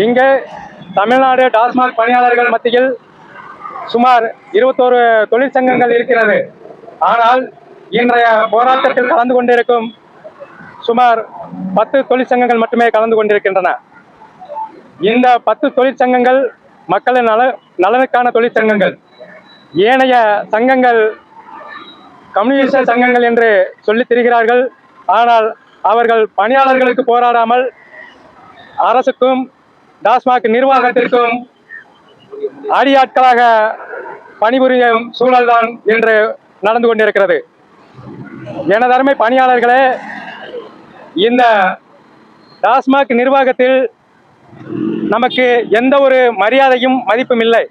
இங்கு தமிழ்நாடு டாஸ்மாக் பணியாளர்கள் மத்தியில் சுமார் இருபத்தோரு தொழிற்சங்கங்கள் இருக்கிறது. ஆனால் இன்றைய போராட்டத்தில் கலந்து கொண்டிருக்கும் சுமார் பத்து தொழிற்சங்கங்கள் மட்டுமே கலந்து கொண்டிருக்கின்றன. இந்த பத்து தொழிற்சங்கங்கள் மக்களின் நல நலனுக்கான தொழிற்சங்கங்கள். ஏனைய சங்கங்கள் கம்யூனிஸ்ட சங்கங்கள் என்று சொல்லித் திரிகிறார்கள். ஆனால் அவர்கள் பணியாளர்களுக்கு போராடாமல் அரசுக்கும் டாஸ்மாக் நிர்வாகத்திற்கும் அடியாட்களாக பணிபுரியும் சூழல்தான் என்று நடந்து கொண்டிருக்கிறது. எனது அருமை பணியாளர்களே இந்த டாஸ்மாக் நிர்வாகத்தில் நமக்கு எந்த ஒரு மரியாதையும் மதிப்பும் இல்லை.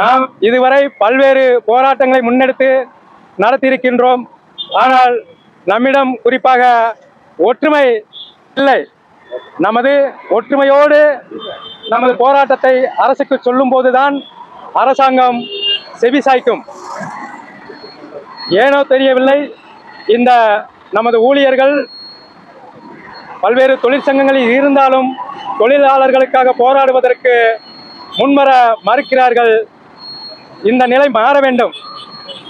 நாம் இதுவரை பல்வேறு போராட்டங்களை முன்னெடுத்து நடத்தியிருக்கின்றோம். ஆனால் நம்மிடம் குறிப்பாக ஒற்றுமை இல்லை. நமது ஒற்றுமையோடு நமது போராட்டத்தை அரசுக்கு சொல்லும் போதுதான் அரசாங்கம் செவிசாய்க்கும் ஏனோ தெரியவில்லை இந்த நமது ஊழியர்கள் பல்வேறு தொழிற்சங்கங்களில் இருந்தாலும் தொழிலாளர்களுக்காக போராடுவதற்கு முன்வர மறுக்கிறார்கள். இந்த நிலை மாற வேண்டும்.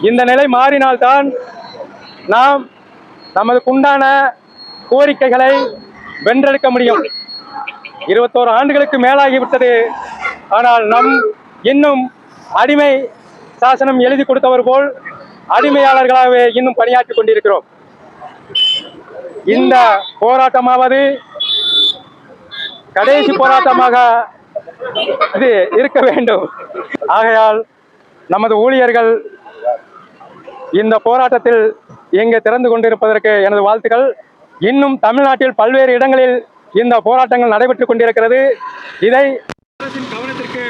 இந்த நிலை மாறினால்தான் நாம் நமதுக்குண்டான கோரிக்கைகளை வென்றெடுக்க முடியும். இருபத்தோரு ஆண்டுகளுக்கு மேலாகிவிட்டது. ஆனால் நம் இன்னும் அடிமை சாசனம் எழுதி கொடுத்தவர் போல் அடிமையாளர்களாகவே இன்னும் பணியாற்றிக் கொண்டிருக்கிறோம். இந்த போராட்டமாவது கடைசி போராட்டமாக இது இருக்க வேண்டும். ஆகையால் நமது ஊழியர்கள் இந்த போராட்டத்தில் எங்கே திறந்து கொண்டிருப்பதற்கு எனது வாழ்த்துக்கள். இன்னும் தமிழ்நாட்டில் பல்வேறு இடங்களில் இந்த போராட்டங்கள் நடைபெற்றுக் கொண்டிருக்கிறது. இதை அரசின் கவனத்திற்கு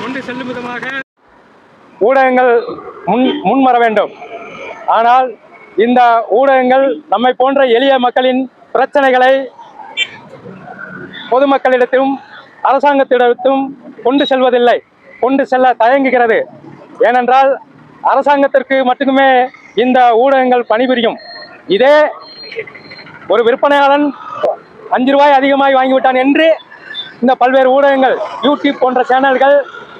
கொண்டு செல்லும் விதமாக ஊடகங்கள் முன் முன்வர வேண்டும். ஆனால் இந்த ஊடகங்கள் நம்மை போன்ற எளிய மக்களின் பிரச்சனைகளை பொதுமக்களிடத்திலும் அரசாங்கத்திடத்தும் கொண்டு செல்வதில்லை. கொண்டு செல்ல தயங்குகிறது. ஏனென்றால் அரசாங்கத்திற்கு மட்டுமே இந்த ஊடகங்கள் பணிபுரியும். இதே ஒரு விற்பனையாளன் அஞ்சு ரூபாய் அதிகமாய் வாங்கிவிட்டான் என்று இந்த பல்வேறு ஊடகங்கள் யூடியூப் போன்ற சேனல்கள்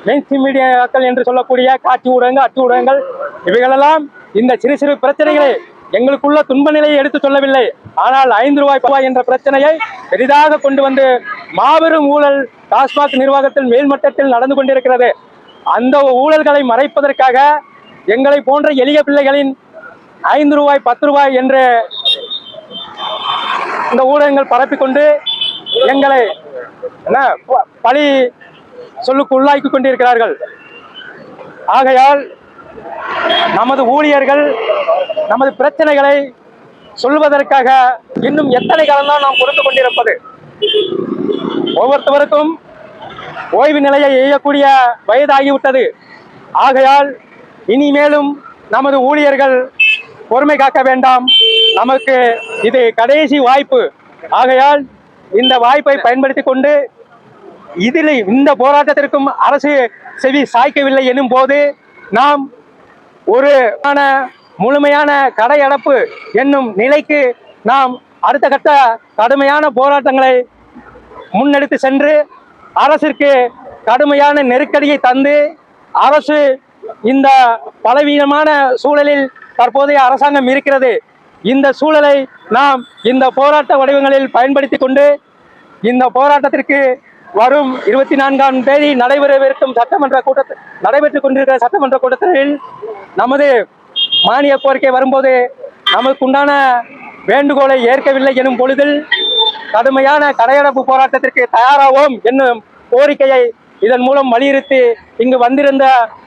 மெயின் மீடியாக்கள் என்று சொல்லக்கூடிய காட்சி ஊடகங்கள் அச்சு ஊடகங்கள் இவைகளெல்லாம் இந்த சிறு சிறு பிரச்சனைகளை எங்களுக்குள்ள துன்ப நிலையை எடுத்து சொல்லவில்லை. ஆனால் ஐந்து ரூபாய் ரூபாய் என்ற பிரச்சனையை பெரிதாக கொண்டு வந்து மாபெரும் ஊழல் டாஸ்மாக் நிர்வாகத்தில் மேல்மட்டத்தில் நடந்து கொண்டிருக்கிறது. அந்த ஊழல்களை மறைப்பதற்காக எங்களை போன்ற எளிய பிள்ளைகளின் ஐந்து ரூபாய் பத்து ரூபாய் என்று அந்த ஊடகங்கள் பரப்பிக்கொண்டு எங்களை என்ன பழி சொல்லுக்கு உள்ளாக்கி கொண்டிருக்கிறார்கள். ஆகையால் நமது ஊழியர்கள் நமது பிரச்சனைகளை சொல்வதற்காக இன்னும் எத்தனை காலம்தான் நாம் கொடுத்து கொண்டிருப்பது? ஒவ்வொருத்தவருக்கும் ஓய்வு நிலையை எய்யக்கூடிய வயதாகிவிட்டது. ஆகையால் இனிமேலும் நமது ஊழியர்கள் பொறுமை காக்க வேண்டாம். நமக்கு இது கடைசி வாய்ப்பு. ஆகையால் இந்த வாய்ப்பை பயன்படுத்தி கொண்டு இதில் இந்த போராட்டத்திற்கும் அரசு செவி சாய்க்கவில்லை எனும் போது நாம் ஒரு முழுமையான கடையடப்பு என்னும் நிலைக்கு நாம் அடுத்த கட்ட கடுமையான போராட்டங்களை முன்னெடுத்து சென்று அரசிற்கு கடுமையான நெருக்கடியை தந்து அரசு இந்த பலவீனமான சூழலில் தற்போதைய அரசாங்கம் இருக்கிறது. இந்த சூழலை நாம் இந்த போராட்ட வடிவங்களில் பயன்படுத்தி கொண்டு இந்த போராட்டத்திற்கு வரும் இருபத்தி நான்காம் தேதி நடைபெறவிருக்கும் சட்டமன்ற கூட்டத்தில் நடைபெற்றுக் கொண்டிருக்கிற சட்டமன்ற கூட்டத்தில் நமது மானிய கோரிக்கை வரும்போது நமக்குண்டான வேண்டுகோளை ஏற்கவில்லை எனும் பொழுதில் கடுமையான கடையடைப்பு போராட்டத்திற்கு தயாராவோம் என்னும் கோரிக்கையை இதன் மூலம் வலியுறுத்தி இங்கு வந்திருந்த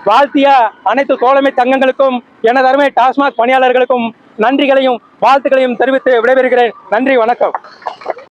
வாழ்த்திய அனைத்து தோழமை தங்கங்களுக்கும் எனது அருமை டாஸ்மாக் பணியாளர்களுக்கும் நன்றிகளையும் வாழ்த்துக்களையும் தெரிவித்து விடைபெறுகிறேன். நன்றி வணக்கம்.